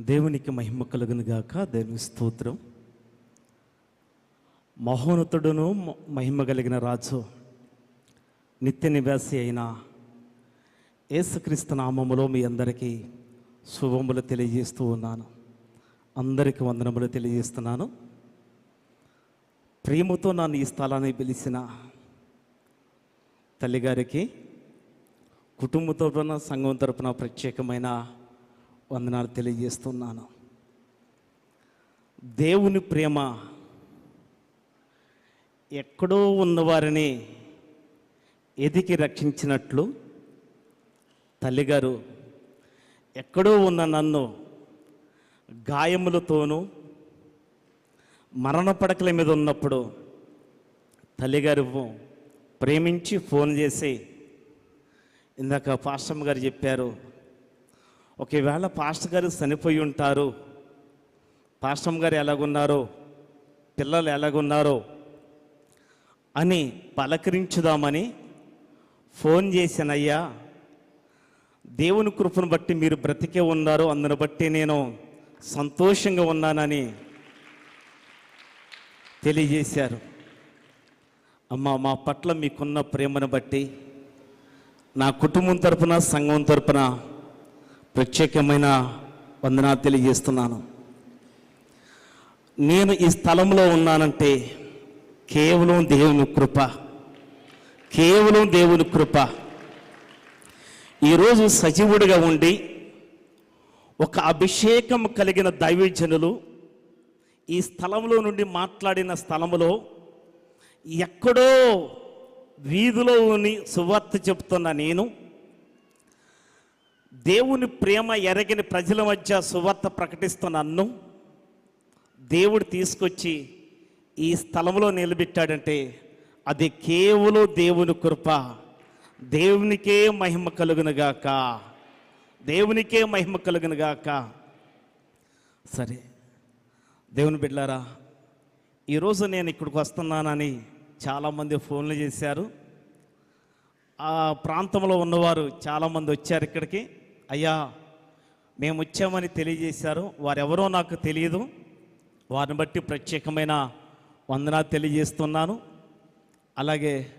దేవునికి మహిమ కలుగును గాక. దేవుని స్తోత్రం. మహోన్నతుడును మహిమ కలిగిన రాజు నిత్య నివాసి అయిన యేసుక్రీస్తు నామములో మీ అందరికీ శుభములు తెలియజేస్తూ ఉన్నాను. అందరికీ వందనములు తెలియజేస్తున్నాను. ప్రేమతో నన్ను ఈ స్థలాన్ని పిలిచిన తల్లిగారికి కుటుంబ తరపున సంఘం తరపున ప్రత్యేకమైన వందనాలు తెలియజేస్తున్నాను. దేవుని ప్రేమ ఎక్కడో ఉన్నవారిని ఎదికి రక్షించినట్లు తల్లిగారు ఎక్కడో ఉన్న నన్ను గాయములతోనూ మరణ పడకల మీద ఉన్నప్పుడు తల్లిగారు ప్రేమించి ఫోన్ చేసి ఇందాక పాశ్రమ్ గారు చెప్పారు ఒకవేళ పాస్టర్ గారు చనిపోయి ఉంటారు పాస్టమ్ గారు ఎలాగున్నారో పిల్లలు ఎలాగున్నారో అని పలకరించుదామని ఫోన్ చేశానయ్యా దేవుని కృపను బట్టి మీరు బ్రతికే ఉన్నారు అందును బట్టి నేను సంతోషంగా ఉన్నానని తెలియజేశారు. అమ్మ మా పట్ల మీకున్న ప్రేమను బట్టి నా కుటుంబం తరపున సంఘం తరపున ప్రత్యేకమైన వందనా తెలియజేస్తున్నాను. నేను ఈ స్థలంలో ఉన్నానంటే కేవలం దేవుని కృప కేవలం దేవుని కృప. ఈరోజు సజీవుడిగా ఉండి ఒక అభిషేకం కలిగిన దైవజనులు ఈ స్థలంలో నుండి మాట్లాడిన స్థలంలో ఎక్కడో వీధిలో ఉని సువార్త చెప్తున్న నేను దేవుని ప్రేమ ఎరగిన ప్రజల మధ్య సువార్త ప్రకటిస్తున్న నన్ను దేవుడు తీసుకొచ్చి ఈ స్థలంలో నిలబెట్టాడంటే అది కేవలం దేవుని కృప. దేవునికే మహిమ కలుగునుగాక దేవునికే మహిమ కలుగునుగాక సరే దేవుని బిడ్డారా ఈరోజు నేను ఇక్కడికి వస్తున్నానని చాలామంది ఫోన్లు చేశారు. ఆ ప్రాంతంలో ఉన్నవారు చాలామంది వచ్చారు ఇక్కడికి. అయ్యా మేము వచ్చామని తెలియజేశారు. వారెవరో నాకు తెలియదు. వారిని బట్టి ప్రత్యేకమైన వందనా తెలియజేస్తున్నాను. అలాగే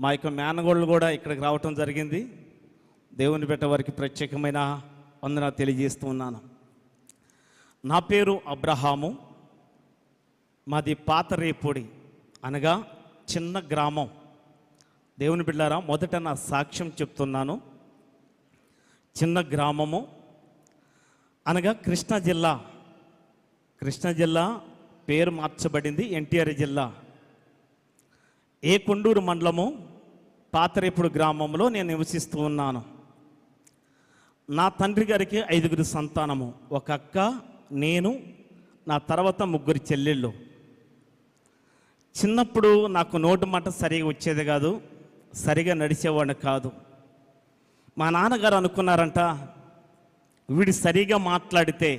మా యొక్క మేనగోళ్ళు కూడా ఇక్కడికి రావటం జరిగింది. దేవుని బిడ్డ వారికి ప్రత్యేకమైన వందన తెలియజేస్తున్నాను నా పేరు అబ్రహాము. మాది పాత రేపొడి అనగా చిన్న గ్రామం. దేవుని బిడ్డారా మొదట నా సాక్ష్యం చెప్తున్నాను. చిన్న గ్రామము అనగా కృష్ణా జిల్లా. కృష్ణా జిల్లా పేరు మార్చబడింది ఎన్టీఆర్ జిల్లా. ఏ కొండూరు మండలము పాతరేపుడు గ్రామంలో నేను నివసిస్తూ ఉన్నాను. నా తండ్రి గారికి ఐదుగురు సంతానము. ఒక అక్క నేను నా తర్వాత ముగ్గురు చెల్లెళ్ళు. చిన్నప్పుడు నాకు నోటు మాట సరిగా వచ్చేది కాదు సరిగా నడిచేవాడిని కాదు. మా నాన్నగారు అనుకున్నారంట వీడు సరిగా మాట్లాడితే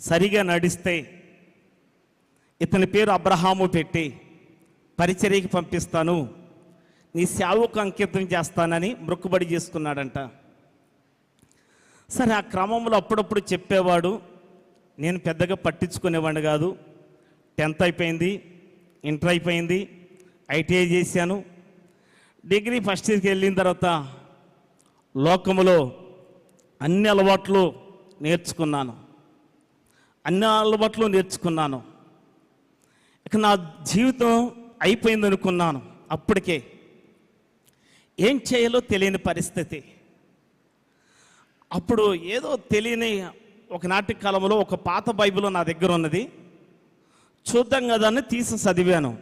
సరిగా నడిస్తే ఇతని పేరు అబ్రహాము పెట్టి పరిచర్యకి పంపిస్తాను నీ సేవకు అంకితం చేస్తానని మొక్కుబడి చేసుకున్నాడంట. సరే ఆ క్రమంలో అప్పుడప్పుడు చెప్పేవాడు నేను పెద్దగా పట్టించుకునేవాడిని కాదు టెన్త్ అయిపోయింది ఇంటర్ అయిపోయింది ఐటీఐ చేశాను డిగ్రీ ఫస్ట్ ఇయర్కి వెళ్ళిన తర్వాత లోకములో అన్ని అలవాట్లు నేర్చుకున్నాను. అన్ని అలవాట్లు నేర్చుకున్నాను. ఇక నా జీవితం అయిపోయింది అనుకున్నాను అప్పటికే. ఏం చేయాలో తెలియని పరిస్థితి. అప్పుడు ఏదో తెలియని ఒకనాటి కాలంలో ఒక పాత బైబిల్ నా దగ్గర ఉన్నది. చూద్దాం కదా అని తీసి చదివాను.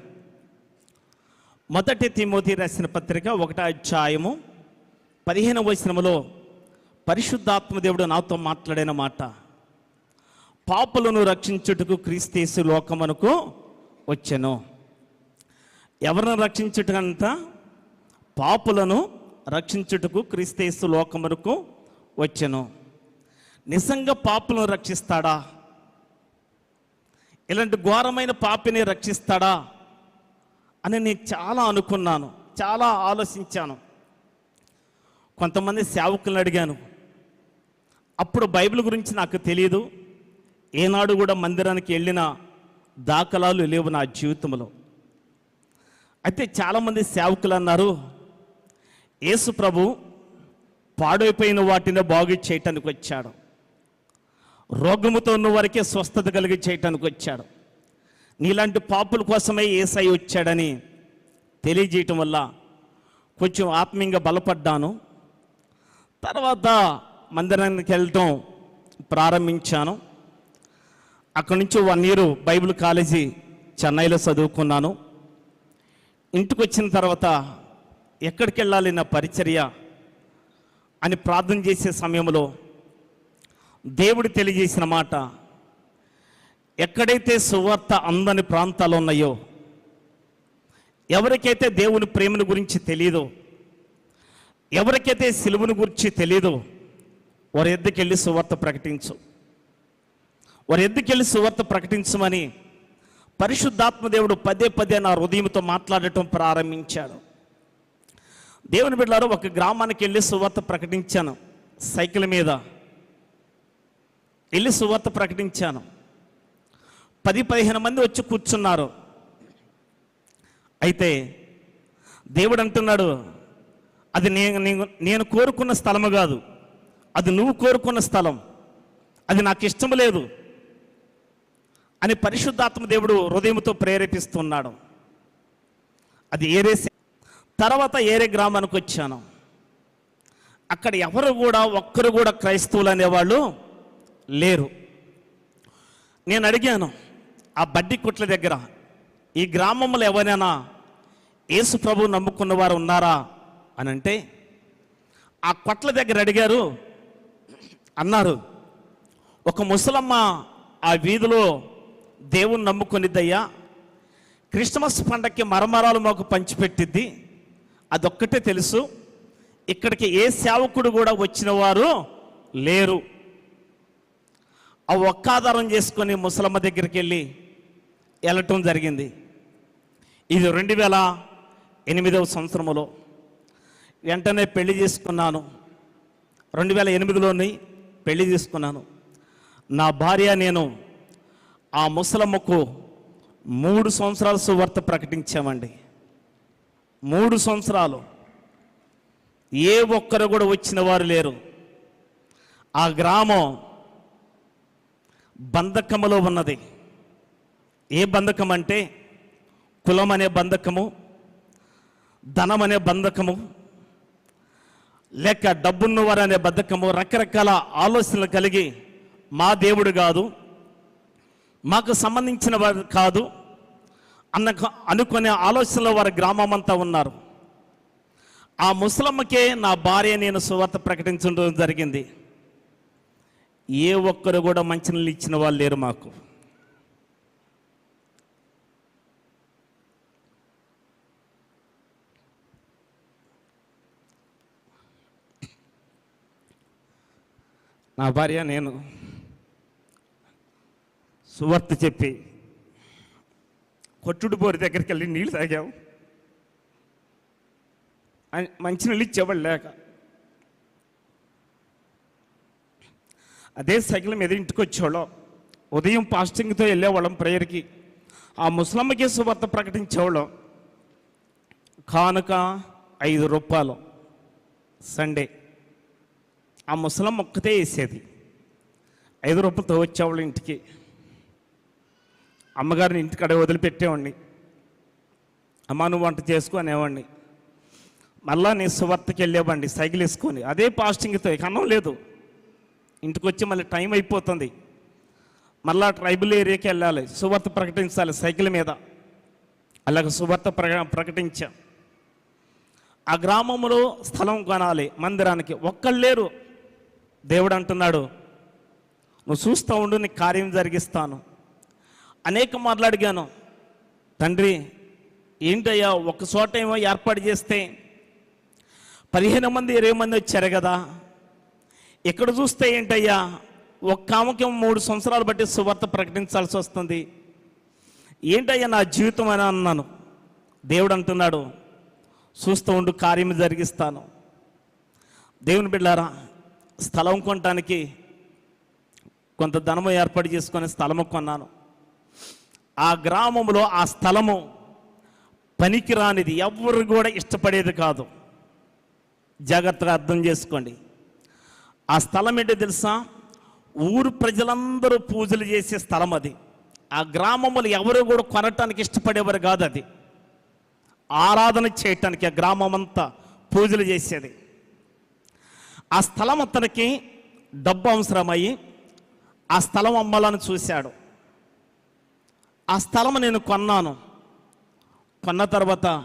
మొదటి తిమోతి రాసిన పత్రిక ఒకటో అధ్యాయము పదిహేను వచనములో పరిశుద్ధాత్మ దేవుడు నాతో మాట్లాడిన మాట. పాపులను రక్షించుటకు క్రీస్తేసు లోకమునకు వచ్చెను. ఎవరిని రక్షించుటంత పాపులను రక్షించుటకు క్రీస్తేసు లోకమునకు వచ్చెను. నిజంగా పాపులను రక్షిస్తాడా? ఇలాంటి ఘోరమైన పాపిని రక్షిస్తాడా? అని నేను చాలా అనుకున్నాను చాలా ఆలోచించాను. కొంతమంది సేవకులను అడిగాను. అప్పుడు బైబిల్ గురించి నాకు తెలియదు ఏనాడు కూడా మందిరానికి వెళ్ళిన దాఖలాలు లేవు నా జీవితంలో. అయితే చాలామంది సేవకులు అన్నారు యేసు ప్రభు పాడైపోయిన వాటిని బాగు చేయటానికి వచ్చాడు. రోగముతో ఉన్న వారికే స్వస్థత కలిగి చేయటానికి వచ్చాడు. నీలాంటి పాపుల కోసమే ఏసై వచ్చాడని తెలియజేయటం వల్ల కొంచెం ఆత్మీయంగా బలపడ్డాను. తర్వాత మందిరానికి వెళ్ళటం ప్రారంభించాను. అక్కడి నుంచి వన్ ఇయర్ బైబిల్ కాలేజీ చెన్నైలో చదువుకున్నాను. ఇంటికి వచ్చిన తర్వాత ఎక్కడికి వెళ్ళాలి నా పరిచర్య అని ప్రార్థన చేసే సమయంలో దేవుడు తెలియజేసిన మాట ఎక్కడైతే సువార్త అందని ప్రాంతాలు ఉన్నాయో ఎవరికైతే దేవుని ప్రేమను గురించి తెలియదో ఎవరికైతే సిలువను గురించి తెలియదో వారి ఎద్దుకెళ్ళి సువార్త ప్రకటించు. వారి ఎద్దుకెళ్ళి సువార్త ప్రకటించమని పరిశుద్ధాత్మ దేవుడు పదే పదే నా హృదయంతో మాట్లాడటం ప్రారంభించాడు. దేవుని బిడ్డారు ఒక గ్రామానికి వెళ్ళి సువార్త ప్రకటించాను. సైకిల్ మీద వెళ్ళి సువార్త ప్రకటించాను. పది పదిహేను మంది వచ్చి కూర్చున్నారు. అయితే దేవుడు అంటున్నాడు అది నేను నేను- కోరుకున్న స్థలము కాదు. అది నువ్వు కోరుకున్న స్థలం. అది నాకు ఇష్టం లేదు అని పరిశుద్ధాత్మ దేవుడు హృదయంతో ప్రేరేపిస్తున్నాడు. అది ఏరే తర్వాత ఏరే గ్రామానికి వచ్చాను. అక్కడ ఎవరు కూడా ఒక్కరు కూడా క్రైస్తవులు అనేవాళ్ళు లేరు. నేను అడిగాను ఆ బడ్డి కుట్ల దగ్గర ఈ గ్రామంలో ఎవరైనా యేసు ప్రభు నమ్ముకున్న వారు ఉన్నారా? అని అంటే ఆ కొట్ల దగ్గర అడిగారు అన్నారు ఒక ముసలమ్మ ఆ వీధిలో దేవుణ్ణి నమ్ముకునిద్దయ్యా క్రిస్మస్ పండక్కి మరమరాలు మాకు పంచిపెట్టిద్ది. అదొక్కటే తెలుసు ఇక్కడికి ఏ సేవకుడు కూడా వచ్చిన వారు లేరు. ఆ ఒక్క ఆధారం చేసుకొని ముసలమ్మ దగ్గరికి వెళ్ళి వెళ్ళటం జరిగింది. ఇది రెండు వేల ఎనిమిదవ సంవత్సరంలో. వెంటనే పెళ్ళి చేసుకున్నాను. రెండు వేల ఎనిమిదిలోని పెళ్ళి చేసుకున్నాను. నా భార్య నేను ఆ ముసలమ్మకు మూడు సంవత్సరాల సువార్త ప్రకటించామండి. మూడు సంవత్సరాలు. ఏ ఒక్కరు కూడా వచ్చిన వారు లేరు. ఆ గ్రామం బంధకములో ఉన్నది. ఏ బంధకం అంటే కులం అనే బంధకము ధనం అనే బంధకము లేక డబ్బున్నవారు అనే బద్ధకము రకరకాల ఆలోచనలు కలిగి మా దేవుడు కాదు మాకు సంబంధించిన వారు కాదు అన్న అనుకునే ఆలోచనలో వారి గ్రామం అంతా ఉన్నారు. ఆ ముసలమ్మకే నా భార్య నేను సువార్త ప్రకటించడం జరిగింది. ఏ ఒక్కరు కూడా మంచినీళ్ళు ఇచ్చిన వాళ్ళు లేరు మాకు. నా భార్య నేను సువార్త చెప్పి కొట్టుడు బోరి దగ్గరికి వెళ్ళి నీళ్ళు తాగాం. మంచి మంచినీళ్ళు ఇచ్చేవాళ్ళు లేక. అదే సైకిల్ మీద ఇంటికి వచ్చేవాళ్ళం. ఉదయం పాస్టింగ్తో వెళ్ళేవాళ్ళం ప్రేయర్కి. ఆ ముసలమ్మకి సువార్త ప్రకటించేవాళ్ళం. కానుక ఐదు రూపాయలు సండే. ఆ ముసలమ్మ ఒక్కతే వేసేది. ఐదు రూపాయలతో వచ్చేవాళ్ళు ఇంటికి. అమ్మగారిని ఇంటికాడ వదిలిపెట్టేవాడిని. అమ్మ నువ్వు వంట చేసుకో అనేవాడిని. మళ్ళా నేను సువార్తకి వెళ్ళేవాడిని సైకిల్ వేసుకొని. అదే పాస్టింగ్తో ఇక లేదు. ఇంటికి వచ్చి మళ్ళీ టైం అయిపోతుంది. మళ్ళా ట్రైబల్ ఏరియాకి వెళ్ళాలి సువార్త ప్రకటించాలి సైకిల్ మీద. అలాగ సువార్త ప్రక ప్రకటించాం. ఆ గ్రామంలో స్థలం కొనాలి మందిరానికి. ఒక్కళ్ళు లేరు. దేవుడు అంటున్నాడు నువ్వు చూస్తూ ఉండు నీ కార్యం జరిగిస్తాను. అనేక మార్లు అడిగాను తండ్రి ఏంటయ్యా ఒక చోట ఏమో ఏర్పాటు చేస్తే పదిహేను మంది ఇరవై మంది వచ్చారు కదా. ఇక్కడ చూస్తే ఏంటయ్యా ఒక్క ఆమెకి మూడు సంవత్సరాలు బట్టి సువార్త ప్రకటించాల్సి వస్తుంది. ఏంటయ్యా నా జీవితం అని అన్నాను. దేవుడు అంటున్నాడు చూస్తూ ఉండు కార్యం జరిగిస్తాను. దేవుని బిడ్డారా స్థలం కొనటానికి కొంత ధనము ఏర్పాటు చేసుకొని స్థలము కొన్నాను. ఆ గ్రామంలో ఆ స్థలము పనికిరానిది ఎవరు కూడా ఇష్టపడేది కాదు. జాగ్రత్తగా అర్థం చేసుకోండి. ఆ స్థలం ఏంటో తెలుసా? ఊరు ప్రజలందరూ పూజలు చేసే స్థలం అది. ఆ గ్రామములు ఎవరు కూడా కొనటానికి ఇష్టపడేవారు కాదు అది. ఆరాధన చేయటానికి ఆ గ్రామం అంతా పూజలు చేసేది. ఆ స్థలం అతనికి డబ్బు అవసరమయ్యి ఆ స్థలం అమ్మాలని చూశాడు. ఆ స్థలం నేను కొన్నాను. కొన్న తర్వాత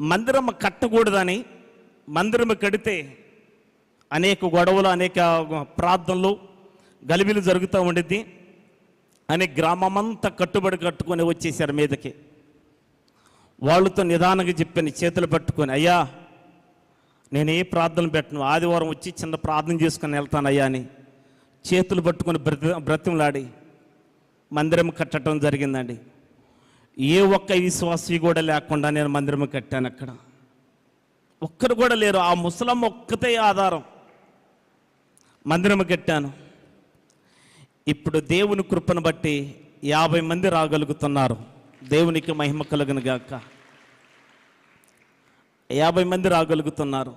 మందిరం కట్టకూడదని మందిరం కడితే అనేక గొడవలు అనేక ప్రార్థనలు గలిబిలు జరుగుతూ ఉండిద్ది. అని గ్రామమంతా కట్టుబడి కట్టుకొని వచ్చేసారు మీదకి. వాళ్ళతో నిదానంగా చెప్పాను చేతులు పట్టుకొని అయ్యా నేను ఏ ప్రార్థన పెట్టను. ఆదివారం వచ్చి చిన్న ప్రార్థన చేసుకుని వెళ్తానయ్యా అని చేతులు పట్టుకొని బ్రతి బ్రతిమలాడి మందిరం కట్టడం జరిగిందండి. ఏ ఒక్క విశ్వాసి కూడా లేకుండా నేను మందిరం కట్టాను అక్కడ. ఒక్కరు కూడా లేరు. ఆ ముసలమ్మ ఒక్కతే ఆధారం. మందిరం కట్టాను. ఇప్పుడు దేవుని కృపను బట్టి యాభై మంది రాగలుగుతున్నారు. దేవునికి మహిమ కలుగును గాక. యాభై మంది రాగలుగుతున్నారు.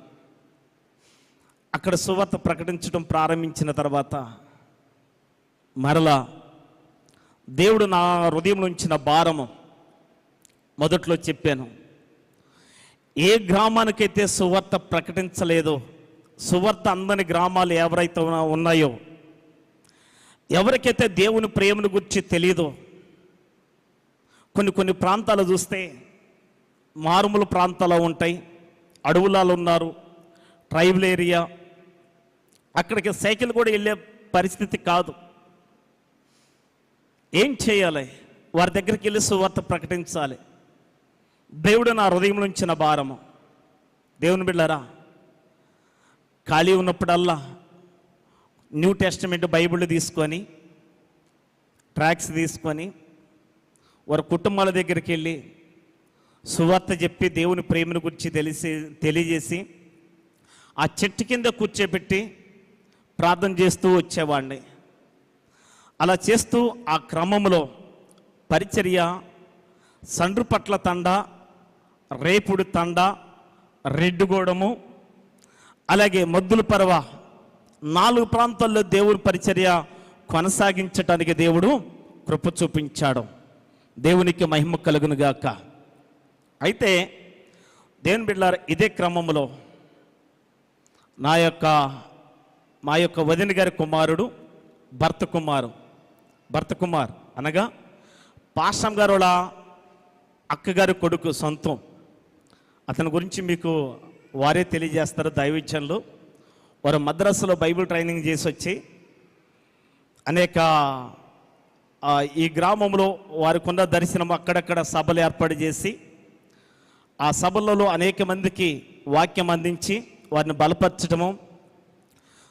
అక్కడ సువార్త ప్రకటించడం ప్రారంభించిన తర్వాత మరలా దేవుడు నా హృదయం నుంచిన భారము మొదట్లో చెప్పాను. ఏ గ్రామానికైతే సువార్త ప్రకటించలేదో సువార్త అందని గ్రామాలు ఎవరైతే ఉన్నాయో ఎవరికైతే దేవుని ప్రేమను గురించి తెలియదో కొన్ని కొన్ని ప్రాంతాలు చూస్తే మారుమూల ప్రాంతాలు ఉంటాయి. అడవులలో ఉన్నారు. Tribal area. అక్కడికి సైకిల్ కూడా వెళ్ళే పరిస్థితి కాదు. ఏం చేయాలి? వారి దగ్గరికి వెళ్ళి సువార్త ప్రకటించాలి. దేవుడు నా హృదయం నుంచిన భారము దేవుని బిళ్ళరా ఖాళీ ఉన్నప్పుడల్లా న్యూ టెస్టమెంట్ బైబిల్ తీసుకొని ట్రాక్స్ తీసుకొని వారి కుటుంబాల దగ్గరికి వెళ్ళి సువార్త చెప్పి దేవుని ప్రేమను గురించి తెలిసి తెలియజేసి ఆ చెట్టు కింద కూర్చోబెట్టి ప్రార్థన చేస్తూ వచ్చేవాడిని. అలా చేస్తూ ఆ క్రమంలో పరిచర్య సండ్రుపట్ల తండ రేపుడు తండ రెడ్డుగూడము అలాగే మద్దుల పర్వ నాలుగు ప్రాంతాల్లో దేవుని పరిచర్య కొనసాగించటానికి దేవుడు కృప చూపించాడు. దేవునికి మహిమ కలుగును గాక అయితే దేవుని బిడ్డారు ఇదే క్రమంలో నా యొక్క మా యొక్క వదిన గారి కుమారుడు భర్త కుమారు భర్త కుమార్ అనగా పాషం గారు వాళ్ళ అక్కగారి కొడుకు సొంతం. అతని గురించి మీకు వారే తెలియజేస్తారు దైవజ్ఞంలో వారు మద్రాసులో బైబిల్ ట్రైనింగ్ చేసి వచ్చి అనేక ఈ గ్రామంలో వారికున్న దర్శనం అక్కడక్కడ సభలు ఏర్పాటు చేసి ఆ సభలలో అనేక మందికి వాక్యం అందించి వారిని బలపరచడము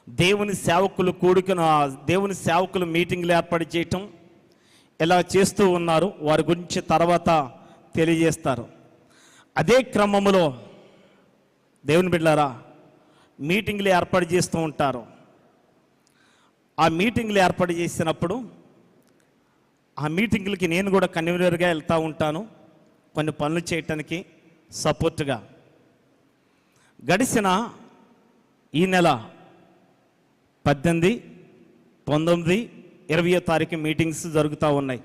దేవుని సేవకులు కూడుకున్న దేవుని సేవకులు మీటింగ్లు ఏర్పాటు చేయటం ఇలా చేస్తూ ఉన్నారు. వారి గురించి తర్వాత తెలియజేస్తారు. అదే క్రమంలో దేవుని బిడ్డారా మీటింగ్లు ఏర్పాటు చేస్తూ ఉంటారు. ఆ మీటింగ్లు ఏర్పాటు చేసినప్పుడు ఆ మీటింగ్లకి నేను కూడా కన్వీనర్గా వెళ్తూ ఉంటాను. కొన్ని పనులు చేయటానికి సపోర్ట్గా. గడిచిన ఈ నెల పద్దెనిమిది పంతొమ్మిది ఇరవయో తారీఖు మీటింగ్స్ జరుగుతూ ఉన్నాయి.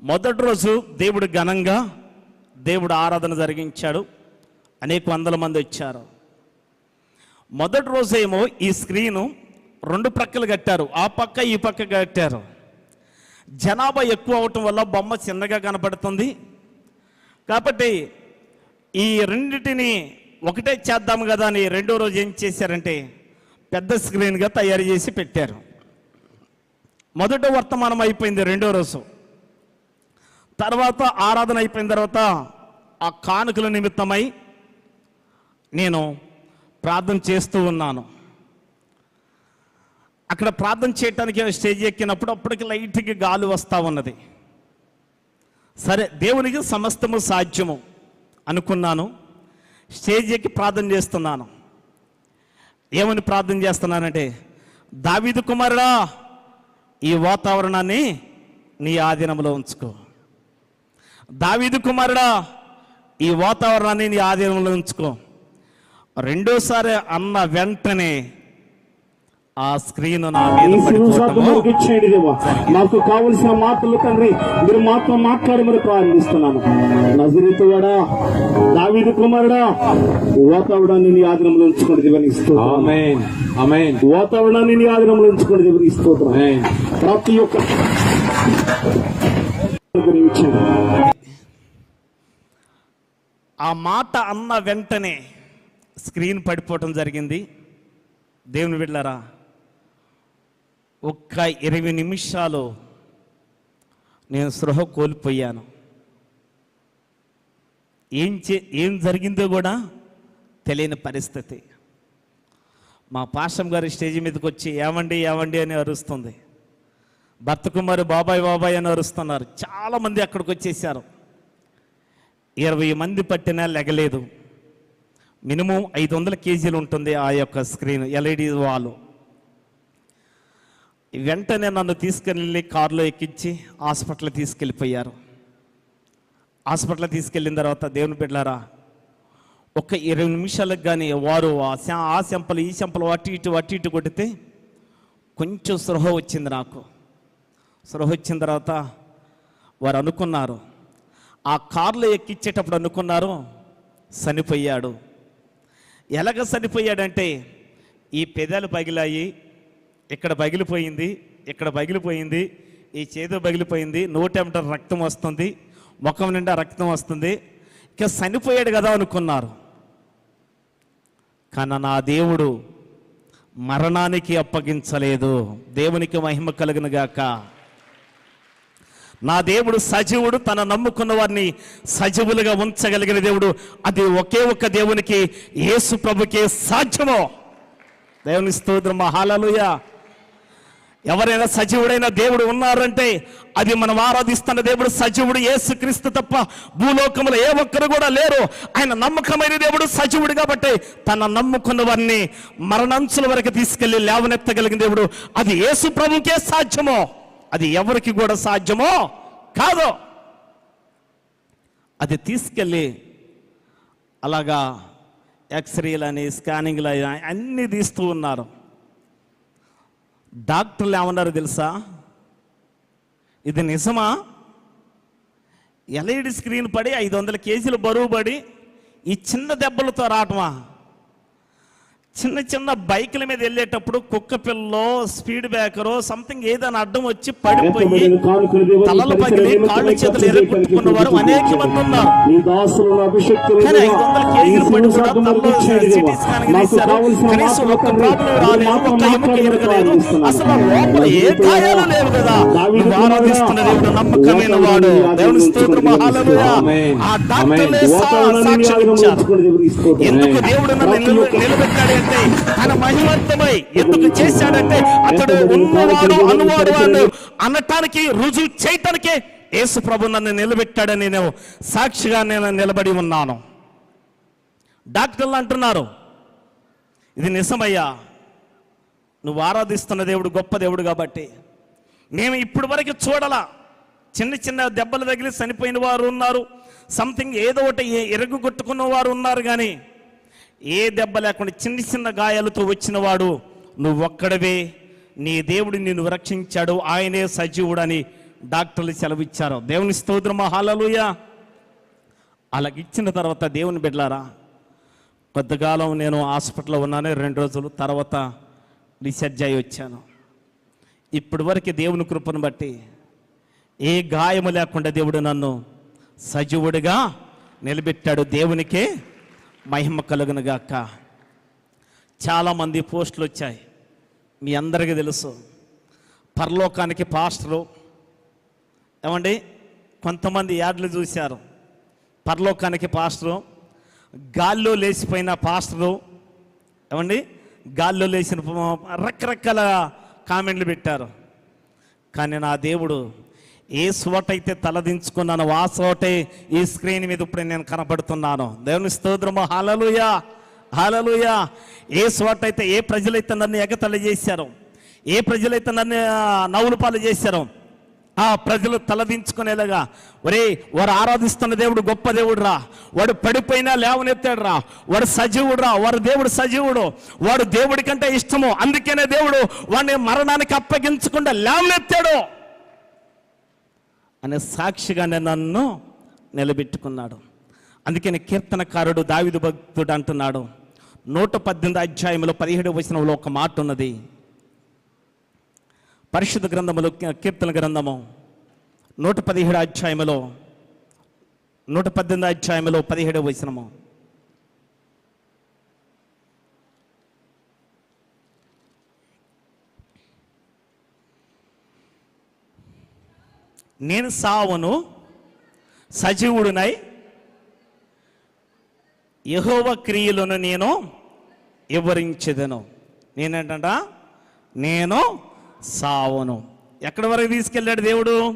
మొదటి రోజు దేవుడు ఘనంగా దేవుడు ఆరాధన జరిగించాడు. అనేక వందల మంది వచ్చారు. మొదటి రోజేమో ఈ స్క్రీను రెండు ప్రక్కలు కట్టారు. ఆ పక్క ఈ పక్క కట్టారు. జనాభా ఎక్కువ అవటం వల్ల బొమ్మ చిన్నగా కనపడుతుంది. కాబట్టి ఈ రెండింటిని ఒకటే చేద్దాము కదా అని రెండో రోజు ఏం చేశారంటే పెద్ద స్క్రీన్గా తయారు చేసి పెట్టారు. మొదట వర్తమానం అయిపోయింది రెండో రోజు. తర్వాత ఆరాధన అయిపోయిన తర్వాత ఆ కానుకల నిమిత్తమై నేను ప్రార్థన చేస్తూ ఉన్నాను. అక్కడ ప్రార్థన చేయటానికి స్టేజ్ ఎక్కినప్పుడు అప్పటికి లైట్కి గాలి వస్తూ ఉన్నది. సరే దేవునికి సమస్తము సాధ్యము అనుకున్నాను. స్టేజ్ ఎక్కి ప్రార్థన చేస్తున్నాను. ఏమని ప్రార్థన చేస్తున్నానంటే దావీదు కుమారుడా ఈ వాతావరణాన్ని నీ ఆధీనంలో ఉంచుకో. దావీదు కుమారుడా ఈ వాతావరణాన్ని నీ ఆధీనంలో ఉంచుకో. రెండోసారి అన్న వెంటనే ఆ స్క్రీన్ నా నాకు కావలసిన మాటలు తండ్రి. మీరు మాతో మాట్లాడి మరి ప్రారంభిస్తున్నాను నజరితువాడా దావీదు కుమారుడా వాతావరణాన్ని నీ ఆధీనంలో ఉంచుకోండి దేవని స్తోత్రం. Amen. Amen. వాతావరణాన్ని నీ ఆధీనంలో ఉంచుకోండి దేవని స్తోత్రం. Amen. ప్రతి ఒక్క ఆ మాట అన్న వెంటనే స్క్రీన్ పడిపోవటం జరిగింది. దేవుని బిడ్డలారా ఒక్క ఇరవై నిమిషాలు నేను సృహ కోల్పోయాను. ఏం చే ఏం జరిగిందో కూడా తెలియని పరిస్థితి. మా పాషం గారు స్టేజ్ మీదకి వచ్చి ఏమండి ఏమండి అని అరుస్తుంది. భర్త కుమారు బాబాయ్ బాబాయ్ అని అరుస్తున్నారు. చాలామంది అక్కడికి వచ్చేసారు. ఇరవై మంది పట్టినా లెగలేదు. మినిమం ఐదు వందల కేజీలు ఉంటుంది ఆ యొక్క స్క్రీన్ ఎల్ఈడి వాళ్ళు వెంటనే నన్ను తీసుకెళ్ళి కారులో ఎక్కించి హాస్పిటల్ తీసుకెళ్ళిపోయారు. హాస్పిటల్ తీసుకెళ్ళిన తర్వాత దేవుని బిడ్డలారా ఒక ఇరవై నిమిషాలకు కానీ వారు ఆ శా- ఆ చెంపలు ఈ చెంపలు అటు ఇటు అటు ఇటు కొడితే కొంచెం సృహ వచ్చింది నాకు. సృహ వచ్చిన తర్వాత వారు అనుకున్నారు ఆ కారులో ఎక్కించేటప్పుడు అనుకున్నారు చనిపోయాడు. ఎలాగ చనిపోయాడంటే ఈ పెదాలు పగిలాయి ఇక్కడ పగిలిపోయింది ఇక్కడ పగిలిపోయింది ఈ చేతి పగిలిపోయింది నోటెంట రక్తం వస్తుంది ముఖం నిండా రక్తం వస్తుంది. ఇక చనిపోయాడు కదా అనుకున్నారు. కానీ నా దేవుడు మరణానికి అప్పగించలేదు. దేవునికి మహిమ కలుగును గాక. నా దేవుడు సజీవుడు తన నమ్ముకున్న వారిని సజీవులుగా ఉంచగలిగిన దేవుడు అది ఒకే ఒక్క దేవునికి యేసు ప్రభుకే సాధ్యమో. దేవుని స్తోత్రం. మహాలలుయా ఎవరైనా సజీవుడైన దేవుడు ఉన్నారంటే అది మనం ఆరాధిస్తున్న దేవుడు సజీవుడు ఏసుక్రీస్తు తప్ప భూలోకములో ఏ ఒక్కరు కూడా లేరు. ఆయన నమ్మకమైన దేవుడు సజీవుడు కాబట్టి తన నమ్ముకున్న వారిని మరణంచుల వరకు తీసుకెళ్ళి లేవనెత్తగలిగిన దేవుడు అది యేసు ప్రభుకే సాధ్యమో. అది ఎవరికి కూడా సాధ్యమో కాదు. అది తీసుకెళ్ళి అలాగా ఎక్స్రేలని స్కానింగ్లు అని అన్నీ తీస్తూ ఉన్నారు. డాక్టర్లు ఏమన్నారు తెలుసా? ఇది నిజమా? ఎల్ఈడి స్క్రీన్ పడి ఐదు వందల కేజీలు బరువు పడి ఈ చిన్న దెబ్బలతో రావటమా? చిన్న చిన్న బైకుల మీద వెళ్ళేటప్పుడు కుక్క పిల్లలో స్పీడ్ బ్రేకరో సంథింగ్ ఏదైనా అడ్డం వచ్చి పడిపోయి తలలు పగిలి కాళ్ళు చేతులు ఎరగొట్టుకున్న వారు అనేక మంది ఉన్నారు. కానీ ఐదు వందల కేజీలు పడి కూడా సిటీ కనీసం ఒక్క ప్రాబ్లం రాలేదు. ఒక్క ఎముక ఎరగలేదు అసలు లోపల ఏ గాయాలు లేవు కదా. నువ్వు ఆరాధిస్తున్న దేవుడు నమ్మకమైన వాడు. దేవుని స్తోత్రం. హల్లెలూయా. ఆ డాక్టర్లే సా- సాక్ష్యం ఇచ్చారు. ఎందుకు దేవుడు నన్ను నిల- నిలబెట్టాడు అంటే తన మహిమంతమై ఎందుకు చేశాడంటే అతడు ఉన్నవాడు అనువాడు అని అనటానికి రుజువు చేయటానికే యేసు ప్రభు నన్ను నిలబెట్టాడని నేను సాక్షిగా నేను నిలబడి ఉన్నాను. డాక్టర్లు అంటున్నారు ఇది నిజమయ్యా నువ్వు ఆరాధిస్తున్న దేవుడు గొప్ప దేవుడు కాబట్టి మేము ఇప్పటి వరకు చూడలా. చిన్న చిన్న దెబ్బలు తగిలి చనిపోయిన వారు ఉన్నారు. సంథింగ్ ఏదో ఒకటి ఎరుగు కొట్టుకున్న వారు ఉన్నారు కానీ ఏ దెబ్బ లేకుండా చిన్న చిన్న గాయాలతో వచ్చిన వాడు నువ్వు ఒక్కడవే నీ దేవుడు నిన్ను రక్షించాడు ఆయనే సజీవుడని డాక్టర్లు సెలవిచ్చారు. దేవుని స్తోత్రం హాలలుయ అలాగిచ్చిన తర్వాత దేవుని బిడ్డలారా కొద్దికాలం నేను హాస్పిటల్లో ఉన్నాను రెండు రోజులు తర్వాత డిశ్చార్జ్ అయి వచ్చాను. ఇప్పటి వరకు దేవుని కృపను బట్టి ఏ గాయము లేకుండా దేవుడు నన్ను సజీవుడిగా నిలబెట్టాడు. దేవునికే మహిమ కలుగునుగాక చాలామంది పోస్టులు వచ్చాయి. మీ అందరికీ తెలుసు. పరలోకానికి పాస్టరు. ఏమండి? కొంతమంది యాడ్లు చూశారు. పరలోకానికి పాస్టరు. గాల్లో లేచిపోయిన పాస్టరు. ఏమండి? గాల్లో లేచిన రకరకాల కామెంట్లు పెట్టారు. కానీ నా దేవుడు ఏ చోటైతే తలదించుకున్నానో ఆ సోటే ఈ స్క్రీన్ మీద ఇప్పుడు నేను కనబడుతున్నాను. దేవుని స్తోత్రము. హాలలుయా హాలలుయా ఏ చోటైతే ఏ ప్రజలైతే నన్ను ఎగతల చేశారో ఏ ప్రజలైతే నన్ను ఆ, చేశారు పాలు చేశారో ఆ ప్రజలు తలదించుకునేలాగా ఒరే వారు ఆరాధిస్తున్న దేవుడు గొప్ప దేవుడు రా వాడు పడిపోయినా లేవనెత్తాడు రా వాడు సజీవుడు రా వాడు దేవుడు సజీవుడు. వాడు దేవుడి కంటే ఇష్టము. అందుకనే దేవుడు వాడిని మరణానికి అప్పగించకుండా లేవనెత్తాడు. అనే సాక్షిగానే నన్ను నిలబెట్టుకున్నాడు. అందుకని కీర్తనకారుడు దావిదు భక్తుడు అంటున్నాడు. నూట పద్దెనిమిది అధ్యాయంలో పదిహేడు వచనంలో ఒక మాట ఉన్నది. పరిశుద్ధ గ్రంథములో కీర్తన గ్రంథము నూట పదిహేడు అధ్యాయములో నూట పద్దెనిమిది అధ్యాయములో పదిహేడు వచనము. నేను సావును సజీవుడునై యహోవ క్రియలను నేను వివరించదను. నేనేంటంట? నేను సావును. ఎక్కడి వరకు తీసుకెళ్ళాడు దేవుడు?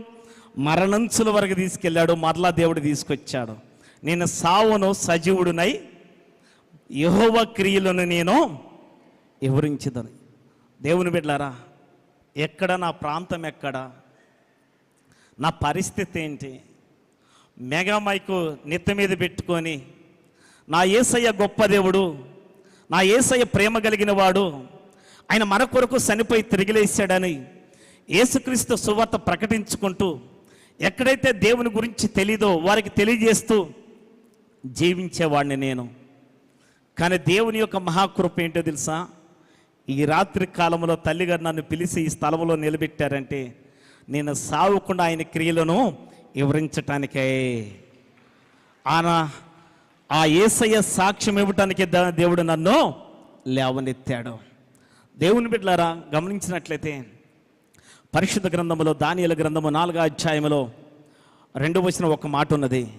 మరణంచుల వరకు తీసుకెళ్ళాడు. మరలా దేవుడు తీసుకొచ్చాడు. నేను సావును సజీవుడునై యహోవ క్రియలను నేను వివరించదను. దేవుని బిడ్డారా ఎక్కడ నా ప్రాంతం ఎక్కడ? నా పరిస్థితి ఏంటి? మెగా మైకు నెత్తి మీద పెట్టుకొని నా ఏసయ్య గొప్ప దేవుడు నా ఏసయ్య ప్రేమ కలిగిన వాడు ఆయన మన కొరకు చనిపోయి తిరిగిలేసాడని యేసుక్రీస్తు సువార్త ప్రకటించుకుంటూ ఎక్కడైతే దేవుని గురించి తెలీదో వారికి తెలియజేస్తూ జీవించేవాడిని నేను. కానీ దేవుని యొక్క మహాకృప ఏంటో తెలుసా? ఈ రాత్రి కాలంలో తల్లిగారు నన్ను పిలిచి ఈ స్థలంలో నిలబెట్టారంటే నేను సావకుండా ఆయన క్రియలను వివరించటానికే. ఆయన ఆ ఏసయ్య సాక్ష్యం ఇవ్వటానికి దేవుడు నన్ను లేవనెత్తాడు. దేవుని బిడ్డలారా గమనించినట్లయితే పరిశుద్ధ గ్రంథములో దానియల గ్రంథము నాలుగో అధ్యాయంలో రెండు వచ్చిన ఒక మాట ఉన్నది.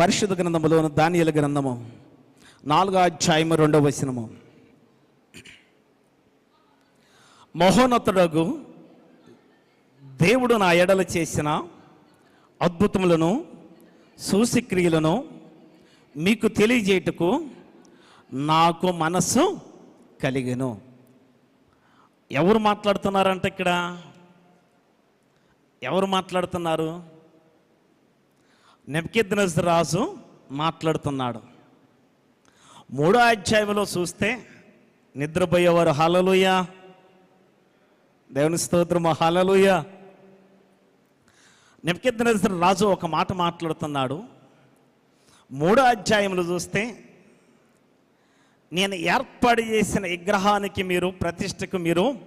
పరిశుద్ధ గ్రంథములో దానియల గ్రంథము నాలుగో అధ్యాయము రెండవ వచనము మహోన్నతుడగు దేవుడు నా ఎడల చేసిన అద్భుతములను సూసిక్రియలను మీకు తెలియజేయటకు నాకు మనస్సు కలిగను. ఎవరు మాట్లాడుతున్నారంట ఇక్కడ? ఎవరు మాట్లాడుతున్నారు? నెప్కెద్నస్ రాజు మాట్లాడుతున్నాడు. మూడో అధ్యాయంలో చూస్తే నిద్రపోయేవారు హలలుయ దేవుని స్తోత్రము హలలుయ నెప్కెద్నస్ రాజు ఒక మాట మాట్లాడుతున్నాడు. మూడో అధ్యాయంలో చూస్తే నేను ఏర్పాటు చేసిన విగ్రహానికి మీరు ప్రతిష్టకు మీరు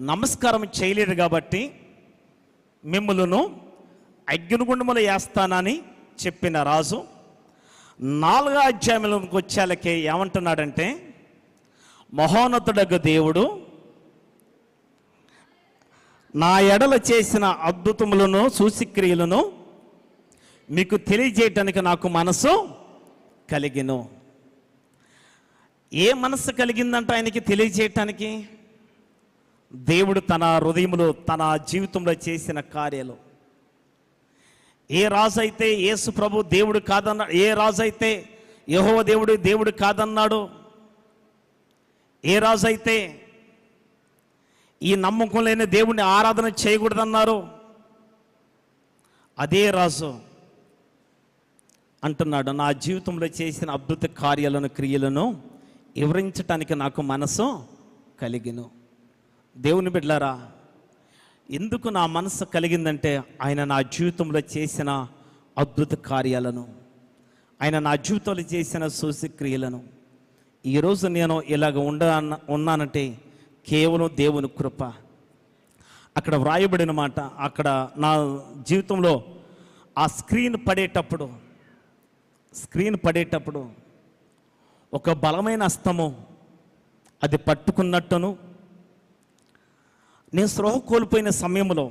నమస్కారం చేయలేరు కాబట్టి మిమ్మలను అగ్నిగుండములు వేస్తానని చెప్పిన రాజు నాలుగో అధ్యాయంలోకి వచ్చేలకే ఏమంటున్నాడంటే మహోన్నతుడగు దేవుడు నా ఎడల చేసిన అద్భుతములను సూచిక్రియలను మీకు తెలియజేయటానికి నాకు మనసు కలిగిను. ఏ మనసు కలిగిందంట ఆయనకి తెలియజేయటానికి? దేవుడు తన హృదయములు తన జీవితంలో చేసిన కార్యాలు. ఏ రాజు అయితే యేసు ప్రభు దేవుడు కాదన్నాడు ఏ రాజు అయితే యహోవ దేవుడు దేవుడు కాదన్నాడు ఏ రాజు అయితే ఈ నమ్మకం లేని దేవుడిని ఆరాధన చేయకూడదన్నారు అదే రాజు అంటున్నాడు నా జీవితంలో చేసిన అద్భుత కార్యాలను క్రియలను వివరించటానికి నాకు మనసు కలిగిను. దేవుని బిడ్డలారా ఎందుకు నా మనసు కలిగిందంటే ఆయన నా జీవితంలో చేసిన అద్భుత కార్యాలను ఆయన నా జీవితంలో చేసిన సూచక్రియలను ఈరోజు నేను ఇలాగ ఉండ ఉన్నానంటే కేవలం దేవుని కృప. అక్కడ వ్రాయబడిన మాట అక్కడ నా జీవితంలో ఆ స్క్రీన్ పడేటప్పుడు స్క్రీన్ పడేటప్పుడు ఒక బలమైన అస్తము అది పట్టుకున్నట్టును నేను స్పృహ కోల్పోయిన సమయంలో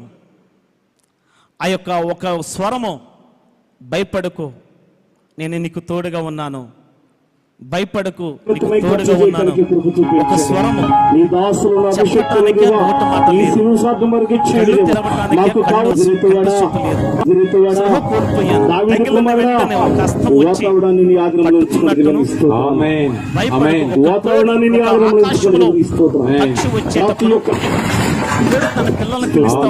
ఆ యొక్క ఒక స్వరము భయపడకు నేను నీకు తోడుగా ఉన్నాను భయపడకు నీకు తోడుగా ఉన్నాను ఒక స్వరము చెప్పటానికే నోట మాట లేదు. కళ్ళు. తెరవటానికే కళ్ళు కోల్పోయాను. తగిలిన వెంటనే ఒక వచ్చి పట్టుకున్నట్టును భయపడకు. ఆకాశంలో. పక్షి వచ్చేటప్పుడు దేవుడు తన పిల్లల్ని పిలుస్తా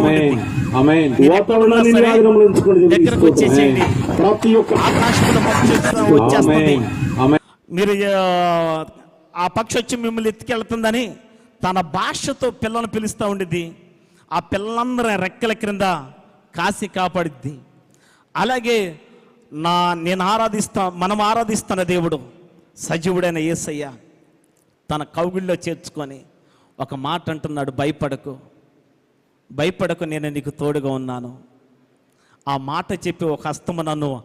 దగ్గరకు. వచ్చేసేయండి. ఆకాశంలో పక్షి వచ్చేస్తుంది. మీరు ఆ, పక్షి వచ్చి మిమ్మల్ని ఎత్తుకెళ్తుందని తన భాషతో పిల్లల్ని పిలుస్తూ ఉండిద్ది. ఆ పిల్లలందరూ రెక్కల క్రింద కాసి కాపాడిద్ది. అలాగే నా నేను ఆరాధిస్తా మనం ఆరాధిస్తున్న దేవుడు సజీవుడైన యేసయ్య తన కౌగిల్లో చేర్చుకొని ఒక మాట అంటున్నాడు భయపడకు. భయపడకు నేను నీకు తోడుగా ఉన్నాను. ఆ మాట చెప్పి ఒక హస్తము నన్ను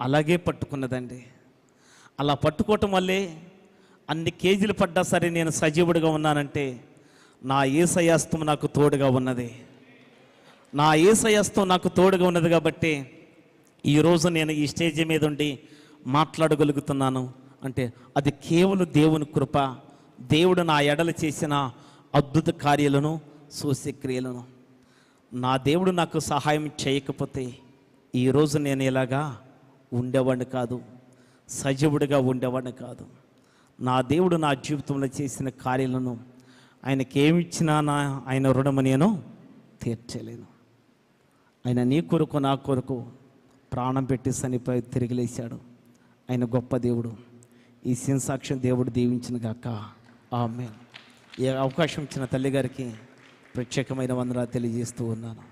అలాగే పట్టుకున్నదండి. అలా పట్టుకోవటం వల్లే అన్ని కేజీలు పడ్డా సరే నేను సజీవుడిగా ఉన్నానంటే నా ఏసయాస్తం నాకు తోడుగా ఉన్నది. నా ఏసయాస్తం నాకు తోడుగా ఉన్నది కాబట్టి ఈరోజు నేను ఈ స్టేజ్ మీద ఉండి మాట్లాడగలుగుతున్నాను అంటే అది కేవలం దేవుని కృప. దేవుడు నా ఎడలు చేసిన అద్భుత కార్యాలను సూచక్రియలను. నా దేవుడు నాకు సహాయం చేయకపోతే ఈరోజు నేను ఇలాగా ఉండేవాడిని కాదు సజీవుడిగా ఉండేవాడిని కాదు. నా దేవుడు నా జీవితంలో చేసిన కార్యాలను ఆయనకి ఏమి ఇచ్చినా నా ఆయన రుణము నేను తీర్చలేను. ఆయన నీ కొరకు నా కొరకు ప్రాణం పెట్టి సనిపై తిరిగి లేచాడు. ఆయన గొప్ప దేవుడు. ఈ సిన్సాక్ష్యం దేవుడు దీవించిన గాక. ఆమె ఏ అవకాశం ఇచ్చిన తల్లిగారికి ప్రత్యేకమైన వందనాలు తెలియజేస్తూ ఉన్నాను.